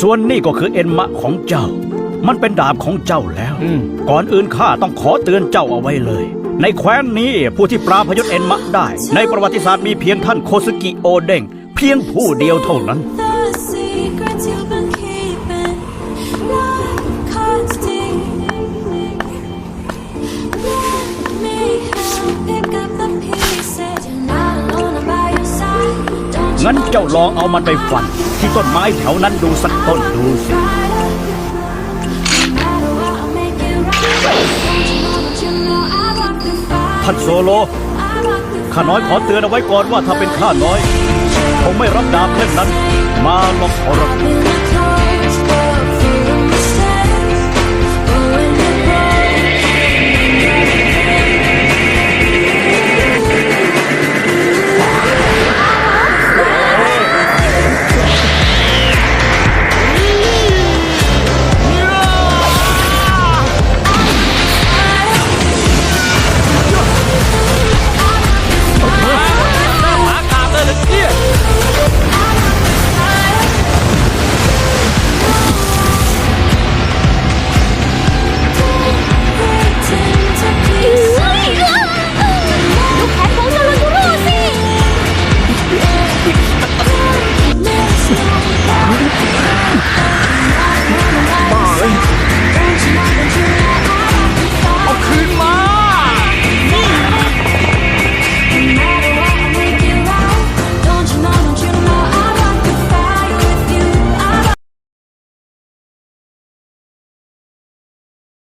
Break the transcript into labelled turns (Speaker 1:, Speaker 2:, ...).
Speaker 1: ส่วนนี่ก็คือเอ็นมะของเจ้า มันเป็นดาบของเจ้าแล้ว
Speaker 2: อืม
Speaker 1: ก่อนอื่นข้าต้องขอเตือนเจ้าเอาไว้เลย ในแคว้นนี้ผู้ที่ปราบพยศเอ็นมะได้ ในประวัติศาสตร์มีเพียงท่านโคซึกิโอเด้งเพียงผู้เดียวเท่านั้น
Speaker 3: The secrets you've been keeping, like cards deep. Let me help pick up the pieces. You're not alone, I'm by your side. Don't you
Speaker 1: งั้น
Speaker 3: know
Speaker 1: เจ้าลองเอามันไปฟัน ที่ต้นไม้แถวนั้นดูสักต้นดูสิ
Speaker 3: No matter what, I'll make it right. Don't you know, don't you know I walk the fight.
Speaker 1: ท่านโซโล
Speaker 3: I walk the
Speaker 1: ข้าน้อยขอเตือนเอาไว้ก่อนว่าถ้าเป็นข้าน้อยคงไม่รับดาบเล่มนั้น มาหลอกขอรับ
Speaker 3: fight.